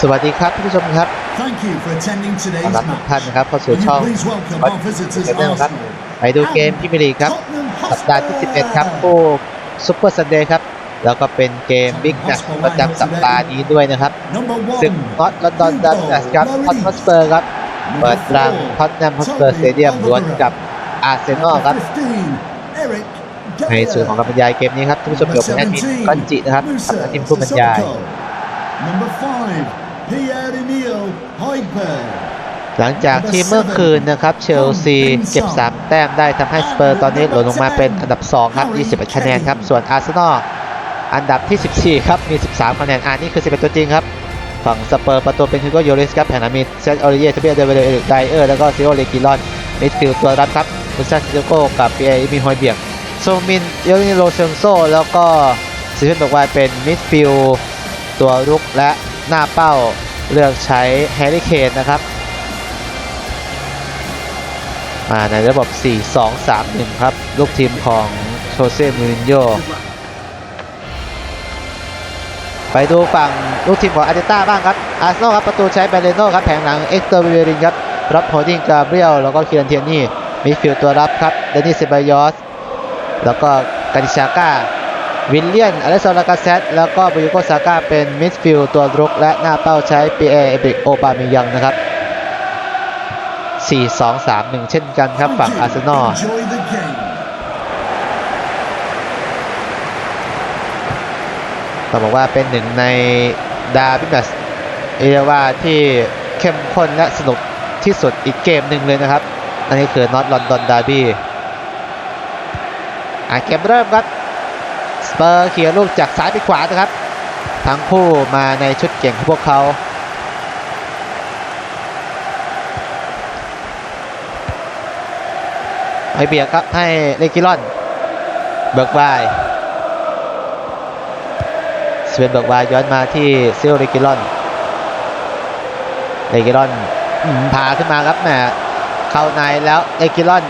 สวัสดีครับท่านผู้ชมครับ Thank you for attending ต้อน today's รับทุก match. ท่านนะครับเข้าสู่ Will ช่อง you please welcome วัด our visitors เรื่องครับ Arsenal ไปดูเกมที่มิลีกครับ Tottenham สัปดาห์ที่ 11 ครับคู่ซุปเปอร์ซันเดย์ครับ แล้วก็เป็นเกมบิ๊กแมตช์ประจำสัปดาห์นี้ด้วยนะครับ Number ศึก one น็อตลอนดอนดันนัสครับท็อต Football มอสเปอร์ครับ เปิดรังท็อตแนมฮอสเปอร์สเตเดียมดวลกับอาร์เซนอลครับ15 Eric ในส่วนของการบรรยายเกมนี้ครับท่านผู้ชมเดี๋ยวผมแอดมินก้อนจินะครับทำหน้าที่ผู้บรรยาย Number five Pierre-Emile Højbjerg หลังจากที่เมื่อคืนนะครับเชลซีเก็บ 3 แต้มได้ทำให้สเปอร์ตอนนี้หล่นลงมาเป็นอันดับ 2 ครับ 21 คะแนนครับ ส่วนอาร์เซนอลอันดับที่ 14 ครับ มี 13 คะแนนอ่านี่คือ 11 ตัวจริงครับ ฝั่งสเปอร์ประตูเป็นคิโกโยริสครับแผงหลังมีเซตออริเย่ทเบียเดเวเลไดเออร์แล้วก็ซิโอเลกิลอนมิดฟิลด์ตัวรับครับบุซาซิโกกับเปียมิฮอยเบียกโซมินเยอริโรเซนโซแล้วก็ซิเฟนบอกว่าเป็นมิดฟิลด์ตัวรุกและหน้าเป้า เลือกใช้แฮร์รี่เคนนะครับ มาในระบบ 4-2-3-1 ครับ ลูกทีมของโชเซ่มูรินโญ่ไปดูฝั่งลูกทีมของอาร์เตต้าบ้างครับ อาร์เซนอลครับประตูใช้เบเลโน่ครับแผงหลังเอ็กเตอร์วิเวรินครับรับโฮดิ้งกาเบรียลแล้วก็เคียนเทียนี่มิดฟิลด์ตัวรับครับเดนิสเซบายอสแล้วก็กาดิชาก้า วิลเลียนอเลสซอนลากาเซตแล้วก็บุยุโกซาก้าเป็นมิดฟิลด์ตัวรุก และหน้าเป้าใช้ปีเอเอบิกโอบามิยังนะครับ 4-2-3-1 เช่นกันครับฝั่งอาร์เซนอลต้องบอกว่าเป็นหนึ่งในดาบี้แมตช์เรียกว่าที่เข้มข้นและสนุกที่สุดอีกเกมหนึ่งเลยนะครับ อันนี้คือนอตลอนดอนดาร์บี้อะเกมเริ่มครับ สเปอร์เขี่ยลูกจากซ้ายไปขวานะครับ ทั้งคู่มาในชุดเก่งของพวกเขาไอเบียร์ครับให้เลกิลอน เบิกบายสเวนเบิกวายย้อนมาที่เซลเลกิลอนเลกิลอนพาขึ้นมาครับแหมเข้าในแล้วเลกิลอน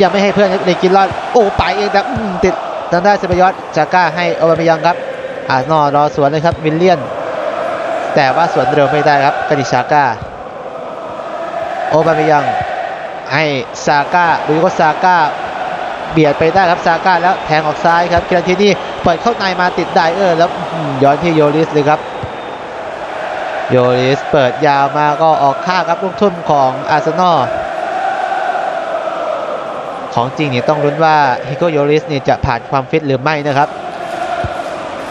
ยังไม่ให้เพื่อนเลกิลอนโอ้ไปเองแต่ติด ทางด้านเซบายอสจาก้าให้โอบามิยังครับอาร์ซนอรอสวนเลยครับวิลเลียน แต่ว่าสวนเร็วไม่ได้ครับกาดิชาก้าโอบามิยังให้ซาก้าบุยโกซาก้าเบียดไปได้ครับซาก้าแล้วแทงออกซ้ายครับกิรันทีนี่เปิดเข้าในมาติดไดเออร์แล้วย้อนที่โยริสเลยครับ โยริสเปิดยาวมาก็ออกข้างครับลูกทุ่มของอาร์เซนอล ของจริงเนี่ยต้องลุ้นว่าฮิโกโยริสเนี่ยจะผ่านความฟิตหรือไม่นะครับ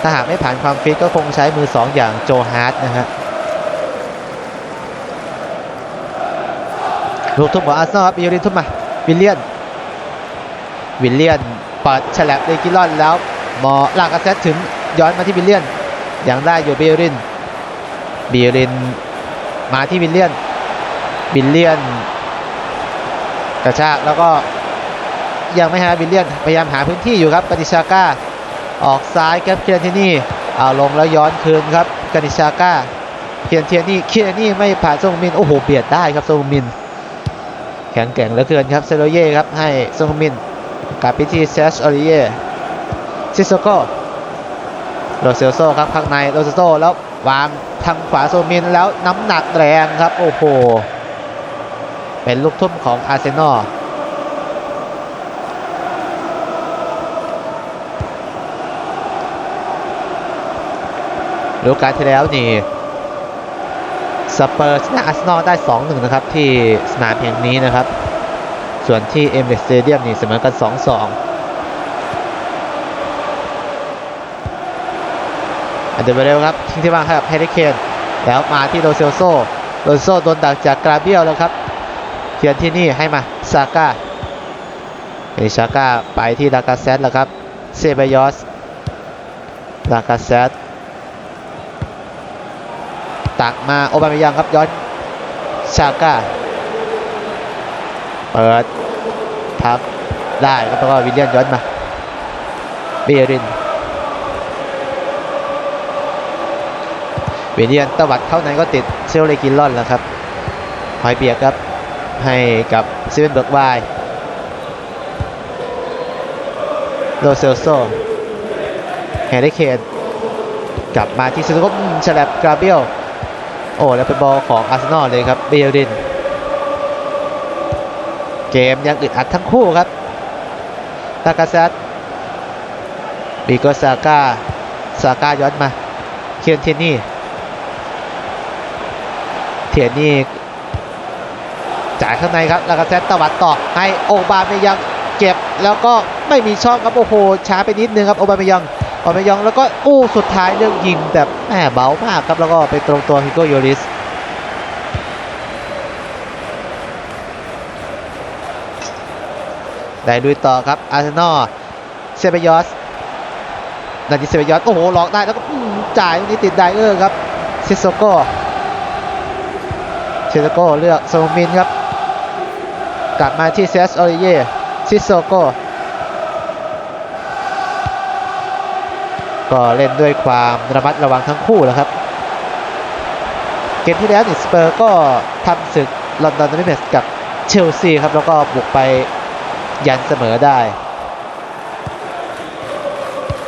ถ้าหากไม่ผ่านความฟิตก็คงใช้มือสองอย่างโจฮาร์ดนะฮะลูกทุ่มของอาร์เซนอลครับโยริสทุ่มมา วิลเลียน วิลเลียนเปิดฉลับเลกิลอนแล้วมอลากาเซตถึงย้อนมาที่วิลเลียนยังได้อยู่เบลรินเบลรินมาที่วิลเลียนวิลเลียนกระชากแล้วก็ ยังไม่หาวิลเลียนพยายามหาพื้นที่อยู่ครับกานิชาก้าออกซ้ายครับเคียนเทนี่เอาลงแล้วย้อนคืนครับกานิชาก้าเคียนเทียนี่เคียนนี่ไม่ผ่านซงมินโอ้โหเบียดได้ครับซงมิน แข็งแกร่งเหลือเกินครับเซโรเย่ครับให้ซงมินกับไปที่เซชออริเย่ซิโซโกโรเซลโซครับข้างในโรเซลโซแล้ววางทางขวาโซมินแล้วน้ำหนักแรงครับ โอ้โห เป็นลูกทุ่มของอาร์เซนอล ฤดูกาลที่แล้วนี่สเปอร์ชนะอาร์เซนอลได้ 2-1 นะครับ ที่สนามแห่งนี้นะครับ ส่วนที่เอ็มเ s สเตเดียมนี่เสมอกัน 2-2 อันเดอร์เบเรลครับ ทิ้งที่ว่างให้กับแฮร์รี่เคนแล้วมาที่โรเซลโซโรเซลโซโดนดักจากกราเบียลแล้วครับเทียนที่นี่ให้มาซาก้าเอชาก้าไปที่ลากาเซตแล้วครับเซเบยอสลากาเซต ตักมาโอบามยังครับย้อนชาก้าเปิดพักได้ครับแล้วก็วิลเลียนย้อนมาเบียรินวิลเลียนตวัดเข้าในก็ติดเซลเลกินลอนแล้วครับหอยเบียกครับให้กับเซเว่นเบิร์กไวโรเซลโซแฮร์รี่เคนกลับมาที่สตุกฉลับกราเบียล โอ้แล้วเป็นบอลของอาร์เซนอลเลยครับเบลดิน เกมยังอึดอัดทั้งคู่ครับตากาซัตบีโกซาก้าซาก้าย้อนมาเคียนเทยนี่เทียนี่จ่ายข้างในครับลากาเซตตวัดต่อให้โอบาเมยังเก็บแล้วก็ไม่มีช่องครับโอ้โหช้าไปนิดนึงครับโอบาเมยัง โอบาเมยังแล้วก็อู้สุดท้ายเรื่องยิงแต่แหมเบามากครับแล้วก็ไปตรงตัวฮิโกโยริสได้ลุยต่อครับอาร์เซนอลเซเบยอสนาทีเซเบยอสโอ้โหหลอกได้แล้วก็อื้จ่ายตรงนี้ติดไดเออร์ครับซิโซโกเซโซโกเลือกโซมินครับ กลับมาที่เซสโอริเย่ซิโซโก ก็เล่นด้วยความระมัดระวังทั้งคู่แล้วครับ เกมที่แล้วนี่สเปอร์ก็ทำศึกลอนดอนเดอร์เมสกับเชลซีครับ แล้วก็บุกไปยันเสมอได้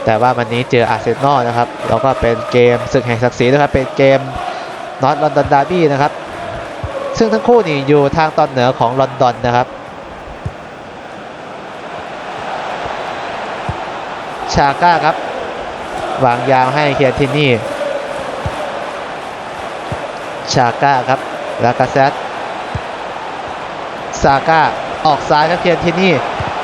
แต่ว่าวันนี้เจออาร์เซนอลนะครับ แล้วก็เป็นเกมศึกแห่งศักดิ์ศรีนะครับ เป็นเกมนอตลอนดอนดาร์บี้นะครับ ซึ่งทั้งคู่นี่อยู่ทางตอนเหนือของลอนดอนนะครับชาก้าครับ วางยาวให้เคียร์ทินี่ ชาก้าครับ ลากาเซตซาก้า ออกซ้ายครับเทียทนนี่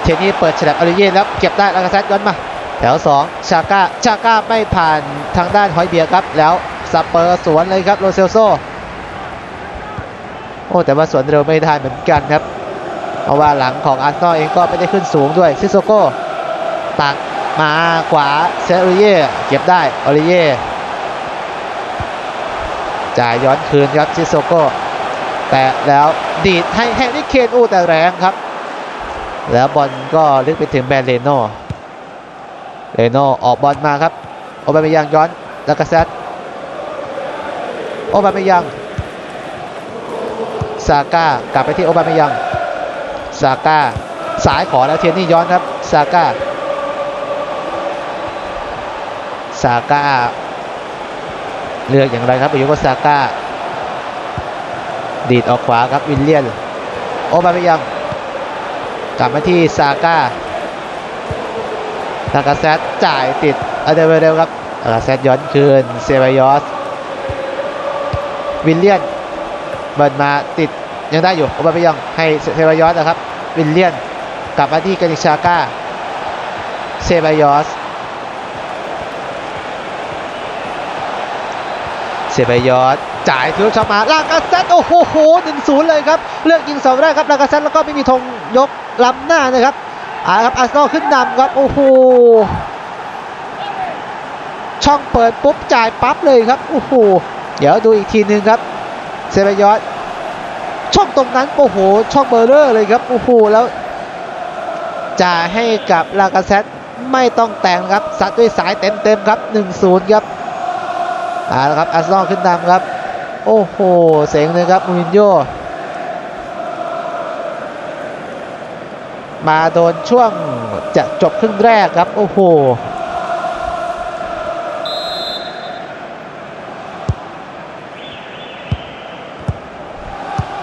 เทนนี่เปิดฉลับอริเย่แล้วเก็บได้ลากาเซตย้อนมา แถวสองชาก้า ชาก้าไม่ผ่านทางด้านหอยเบียร์ครับ แล้วสเปอร์สวนเลยครับโรเซลโซ โอ้ แต่ว่าสวนเร็วไม่ได้เหมือนกันครับ เพราะว่าหลังของอาร์เซนอลเองก็ไม่ได้ขึ้นสูงด้วย ซิโซโก้ตัก มาขวาเซอริเย่เก็บได้อริเย่จ่ายย้อนคืนครับซิโซโก้แต่แล้วดีดให้แฮร์รี่เคนอู้แต่แรงครับ แล้วบอลก็ลึกไปถึงแบรนเลโน่เลโน่ออกบอลมาครับโอบาเมยังย้อนแล้วก็แซดโอบาเมยังซาก้ากลับไปที่โอบาเมยังซาก้าสายขอแล้วเทียนนี่ย้อนครับซาก้า ซาก้าเลือกอย่างไรครับประยุกต์ซาก้าดีดออกขวาครับวิลเลียนโอบาเมยังกลับมาที่ซาก้าทากาเซตจ่ายติดอเดเวเรลครับทากาเซตย้อนคืนเซบายอสวิลเลียนเบิร์นมาติดยังได้อยู่โอบาเมยังให้เซบายอสนะครับวิลเลียนกลับมาที่กานิชาก้าเซบายอส เซบายอสจ่ายทะลุช่องมาลากาเซตโอ้โหหนึ่งศูนย์เลยครับ เลือกยิงเสาแรกครับลากาเซตแล้วก็ไม่มีธงยกล้ำหน้านะครับอ่าครับอาร์เซนอลขึ้นนำครับ โอ้โห ช่องเปิดปุ๊บจ่ายปั๊บเลยครับ โอ้โห เดี๋ยวดูอีกทีหนึ่งครับ เซบายอสช่องตรงนั้นโอ้โห ช่องเบอร์เรอร์เลยครับ โอ้โห แล้วจ่ายให้กับลากาเซตไม่ต้องแต่งครับซัดด้วยสายเต็มๆครับ 1-0 ครับ เอาละครับอาร์เซนอลขึ้นนำครับ โอ้โห เสียงเลยครับมูรินโญ่มาโดนช่วงจะจบครึ่งแรกครับ โอ้โห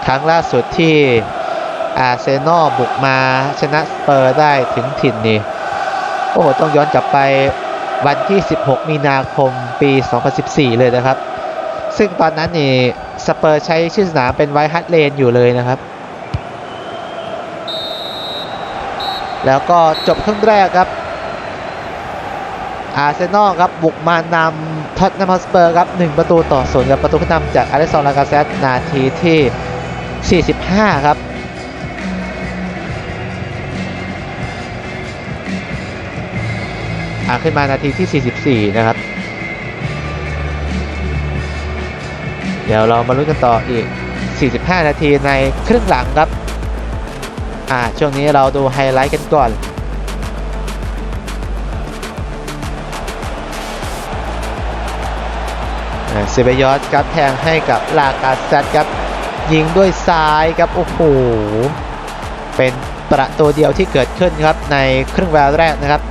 ครั้งล่าสุดที่อาร์เซนอลบุกมาชนะสเปอร์ได้ถึงถิ่นนี่ โอ้โห ต้องย้อนกลับไป วันที่ 16 มีนาคมปี 2014 เลยนะครับ ซึ่งตอนนั้นนี่สเปอร์ใช้ชื่อสนามเป็นไวท์ฮัตเลนอยู่เลยนะครับ แล้วก็จบครึ่งแรกครับ อาร์เซนอลครับบุกมานำท็อตแนมฮอสเปอร์ครับ 1 ประตูต่อศูนย์กับประตูขึ้นนำจากอเล็กซานดรลากาเซตนาทีที่ 45 ครับ อ่าขึ้นมานาทีที่ 44 นะครับ เดี๋ยวเรามาลุ้นกันต่ออีก 45 นาทีในครึ่งหลังครับ อ่าช่วงนี้เราดูไฮไลท์กันก่อนอ่าเซเบยอสครับแทงให้กับลากาเซตครับ ยิงด้วยซ้ายครับ โอ้โห เป็นประตูเดียวที่เกิดขึ้นครับในครึ่งเวลาแรกนะครับ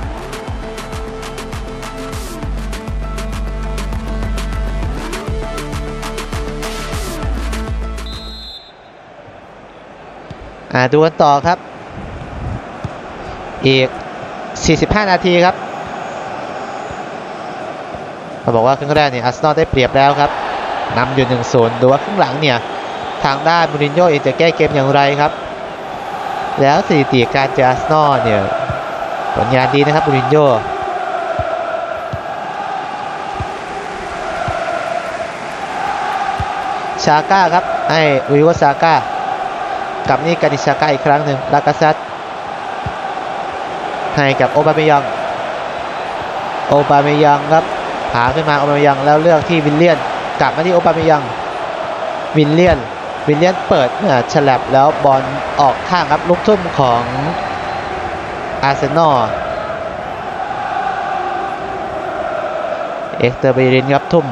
อ่าดูกันต่อครับ อีก 45 นาทีครับเขาบอกว่าครึ่งแรกเนี่ยอาร์เซนอลได้เปรียบแล้วครับนำอยู่1-0ดูว่าครึ่งหลังเนี่ยทางด้านมูรินโญ่เองจะแก้เกมอย่างไรครับ แล้วสถิติการเจออาร์เซนอลเนี่ยผลงานดีนะครับมูรินโญ่ชาก้าครับ ให้วิวซาก้า กลับนี่กานิชาก้าอีกครั้งหนึ่งลากาซัตให้กับโอบาเมยังโอบาเมยังครับหาขึ้นมาโอบาเมยังแล้วเลือกที่วิลเลียน กลับมาที่โอบาเมยังวิลเลียน วิลเลียนเปิดเมื่อฉลับแล้วบอลออกข้างครับลูกทุ่มของอาร์เซนอล เอ็กเตอร์เบรินครับทุ่ม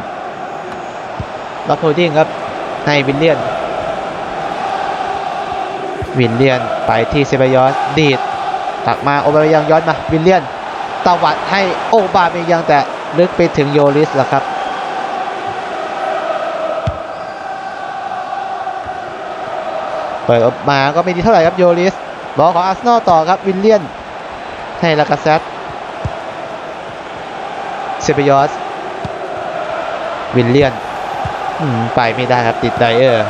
ล็อกโฮดดิ้งครับให้วิลเลียน วิลเลียนไปที่เซบายอสดีดตักมาโอบาเมยังย้อนมาวิลเลียนตวัดให้โอบาเมยังแต่ลึกไปถึงโยลิสแล้วครับ เปิดออกมาก็ไม่ดีเท่าไหร่ครับโยลิสบอลของอาร์เซนอลต่อครับวิลเลียนให้ลากาเซตเซบายอสวิลเลียนไปไม่ได้ครับติดไดเออร์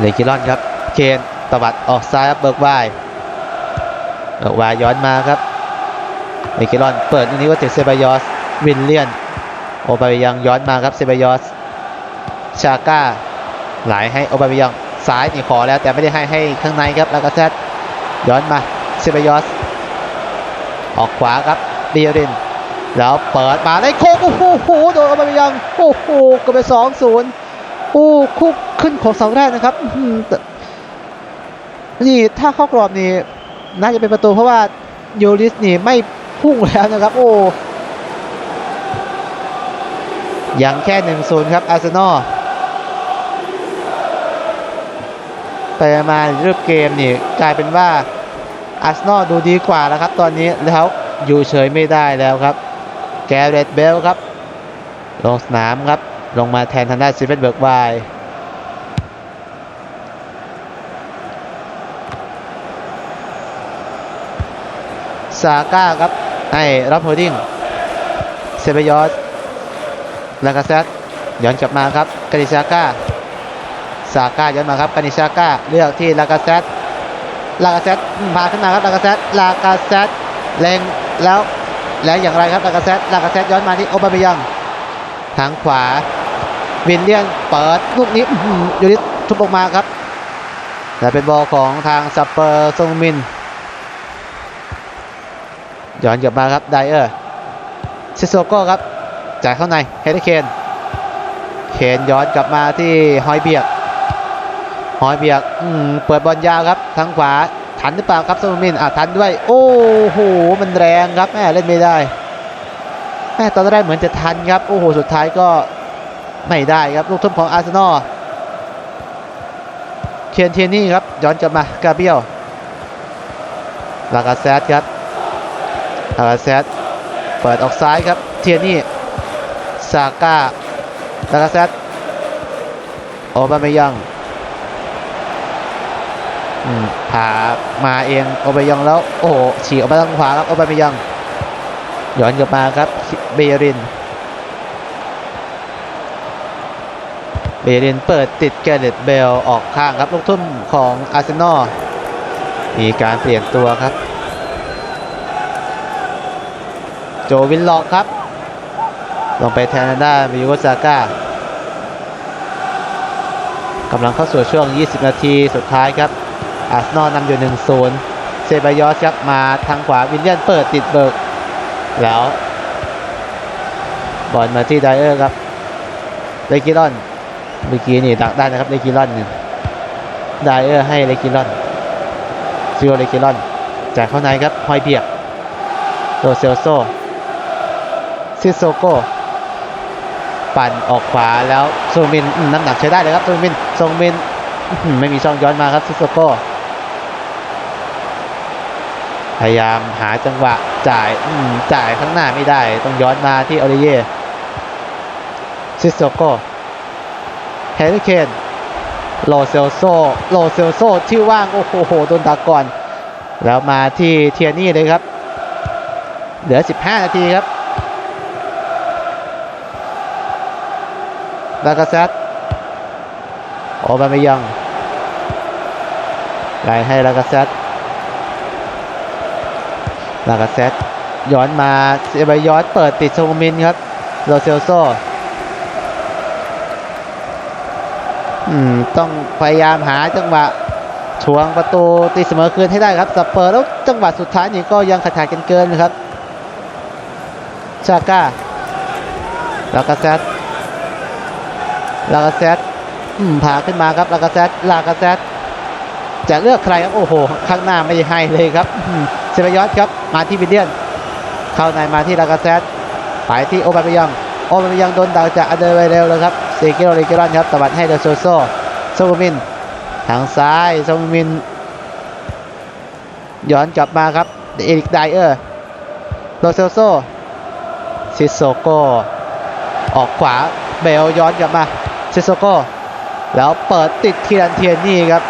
เลกิลอนครับ เคนตวัดออกซ้ายครับเบิร์กไวายเบิร์กไวายย้อนมาครับเลกิลอนเปิดตรงนี้ก็ถึงเซบายอสวินเลียนโอบาเมยังย้อนมาครับเซบายอสชาก้าไหลให้โอบาเมยังซ้ายนี่ขอแล้วแต่ไม่ได้ให้ให้ข้างในครับแล้วก็แซดย้อนมาเซบายอสออกขวาครับเบียรินแล้วเปิดมาได้โค้งโอ้โหโดนโอบาเมยังโอ้โหก็ไปสองศูนย์โอ้คู่ ขึ้นของเสาแรกนะครับนี่ถ้าเข้ากรอบนี่น่าจะเป็นประตูเพราะว่าโยลิสนี่ไม่พุ่งแล้วนะครับ โอ้ยังแค่หนึ่งศูนย์ครับอาร์เซนอลไปมาเริ่มเกมนี่กลายเป็นว่าอาร์เซนอลดูดีกว่าแล้วครับ ตอนนี้แล้วอยู่เฉยไม่ได้แล้วครับ แกเรตเบลครับ ลงสนามครับ ลงมาแทนทางด้านซีเฟนเบิร์กไว ซาก้าครับ ให้รับโฮดดิ้งเซเบยอสลากาเซตย้อนกลับมาครับกานิชาก้าซาก้าย้อนมาครับกานิชาก้าเลือกที่ลากาเซตลากาเซตมาขึ้นมาครับลากาเซตลากาเซตเล็งแล้วแล้วอย่างไรครับลากาเซตลากาเซตย้อนมาที่โอบาเมยังทางขวาวินเลียนเปิดลูกนี้อยูริสทุบออกมาครับแต่เป็นบอลของทางซัปเปอร์ซงมิน ย้อนกลับมาครับไดเออร์ซิโซโก้ครับจ่ายเข้าในเฮดเคนเคนย้อนกลับมาที่ฮอยเบียกฮอยเบียกอืมเปิดบอลยาวครับทางขวาทันหรือเปล่าครับซงมินอะทันด้วย โอ้โหมันแรงครับแม่เล่นไม่ได้แม่ตอนแรกเหมือนจะทันครับโอ้โหสุดท้ายก็ไม่ได้ครับลูกทุ่มของอาร์เซนอลเคนเทยนี่ครับย้อนกลับมากาเบียลลากาเซตครับ ลากาเซตเปิดออกซ้ายครับ เทียนี่ซาก้าลากาเซตโอบาเมยังอืมผามาเองโอบาเมยังแล้ว โอ้โหฉีกออกมาทางขวาครับโอบาเมยังย้อนกลับมาครับเบรินเบรินเปิดติดแกเรตเบลออกข้างครับลูกทุ่มของอาร์เซนอลมีการเปลี่ยนตัวครับ โจวินล็อกครับลงไปแทนด้านมิวซาก้ากำลังเข้าสู่ช่วง 20 นาทีสุดท้ายครับ อาร์เซนอลนำอยู่ 1-0 เซบายอสครับมาทางขวาวิลเลียนเปิดติดเบิก แล้ว บอลมาที่ไดเออร์ครับเลกิลอนเมื่อกี้นี่ดักได้นะครับเลกิลอนเนี่ยไดเออร์ให้เลกิลอนซิโอเลกิลอนจายเข้าในครับฮอยเบียกโดเซลโซ ซิโซโกปั่นออกขวาแล้วโซมินน้ำหนักใช้ได้เลยครับโซมินโซมินไม่มีช่องย้อนมาครับซิโซโกพยายามหาจังหวะจ่ายจ่ายข้างหน้าไม่ได้ ต้องย้อนมาที่ออริเย่ซิโซโกแฮร์รี่เคนโลเซลโซโลเซลโซที่ว่างโอ้โหโดนดักก่อน แล้วมาที่เทียนี่เลยครับ เหลือ 15 นาทีครับ ลากาเซตโอบามายังไล่ให้ลากาเซตลากาเซตย้อนมาเซบายอสเปิดติดโซงมินครับโลเซลโซอืมต้องพยายามหาจังหวะทวงประตูตีเสมอคืนให้ได้ครับสเปอร์แล้วจังหวะสุดท้ายนี่ก็ยังขาดขาดกันเกินนะครับชาก้าลากาเซต ลากาเซตอืมพาขึ้นมาครับลากาเซตลากาเซตจะเลือกใครครับโอ้โห ข้างหน้าไม่ให้เลยครับเซบายอสครับมาที่วิลเลียน เข้าในมาที่ลากาเซตไปที่โอบาเมยังโอบาเมยังโดนดักจากอเดอร์ไวเร็วเลยครับเซกิโรเรกิรอนครับตวัดให้เดโซโซโซกุมิน ทางซ้ายโซกุมิน ย้อนกลับมาครับเอริกไดเออร์โรเซลโซซิโซโกออกขวาเบลย้อนกลับมา ซิโซโกแล้วเปิดติดทีรันเทียนนี่ครับ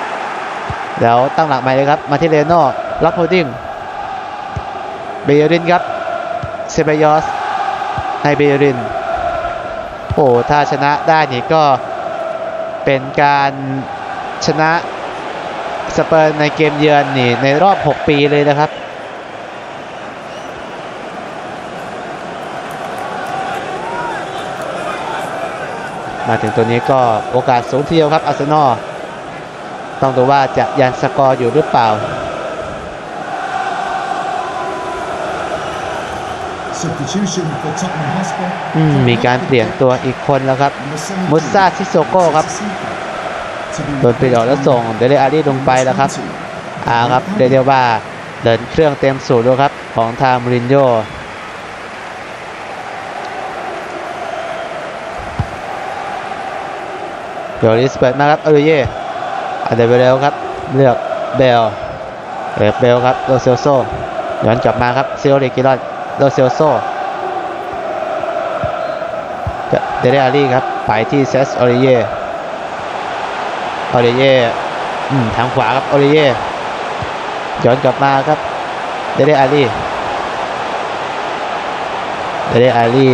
แล้วตั้งหลักใหม่เลยครับ มาที่เลโน่รับโฮดิ้งเบยรินครับ เซบยอสให้เบยริน โอ้ถ้าชนะได้นี่ก็เป็นการชนะสเปอร์ในเกมเยือนนี่ในรอบ 6 ปีเลยนะครับ มาถึงตัวนี้ก็โอกาสสูงทีเดียวครับอาร์เซนอลต้องดูว่าจะยันสกอร์อยู่หรือเปล่า Substitution for Tottenham Hotspur. อืมมีการเปลี่ยนตัวอีกคนแล้วครับ Number มุสซา 17, ซิโซโก้ครับ To be โดนปีดออกแล้วส่งเดเลอารีลงไปแล้วครับอ่าครับเรียกได้ว่าเดินเครื่องเต็มสูบด้วยครับ ของทางมูรินโญ่ เดี๋ยวลิสเปิดมาครับอารุเย่อาเดเบลครับ เลือกเบลเลือกเบลครับโรเซลโซย้อนกลับมาครับเซโอเรกิรอนโรเซลโซเดเรอารีครับไปที่เซสออริเย่ออริเย่ทางขวาครับออริเย่ย้อนกลับมาครับเดเรอารีเดเรอารี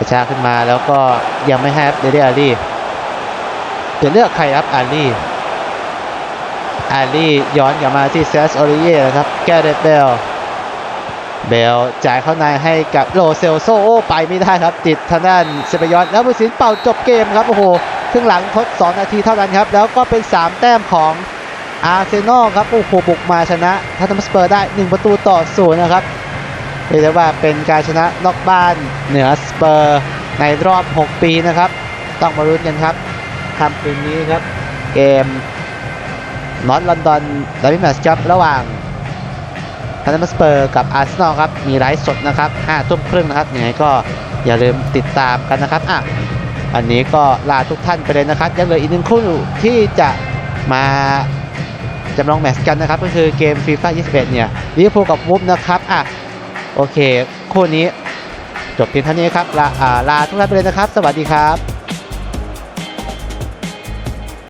กระชากขึ้นมาแล้วก็ยังไม่ให้เดเรอารีจะเลือกใครครับอารีอารีย้อนกลับมาที่เซสออริเย่นะครับ แก้เรตเบลเบลจ่ายเข้าในให้กับโลเซลโซโอไปไม่ได้ครับ ติดทางด้านเซเบยอนแล้วบุสินเป่าจบเกมครับ โอ้โหครึ่งหลังทด 2 นาทีเท่านั้นครับ แล้วก็เป็น 3 แต้มของอาร์เซนอลครับ โอ้โหบุกมาชนะทัตตัมสเปอร์ได้ 1 ประตูต่อศูนย์นะครับ เรียกได้ว่าเป็นการชนะนอกบ้านเหนือสเปอร์ในรอบ 6 ปีนะครับ ต้องมาลุ้นกันครับคำคืนนี้ครับ เกมนอตลอนดอนดาร์บี้แมตช์ครับระหว่างทันนัมสเปอร์กับอาร์เซนอลครับ มีไลฟ์สดนะครับ5ทุ่มครึ่งนะครับยังไงก็อย่าลืมติดตามกันนะครับอะอันนี้ก็ลาทุกท่านไปเลยนะครับยังเหลืออีกหนึ่งคู่ที่จะมาจำลองแมตช์กันนะครับ ก็คือเกมฟีฟ่า21เนี่ยลิเวอร์พูลกับวูฟนะครับอะ โอเค คู่นี้จบเพียงเท่านี้ครับลาลาทุกท่านไปเลยนะครับ สวัสดีครับ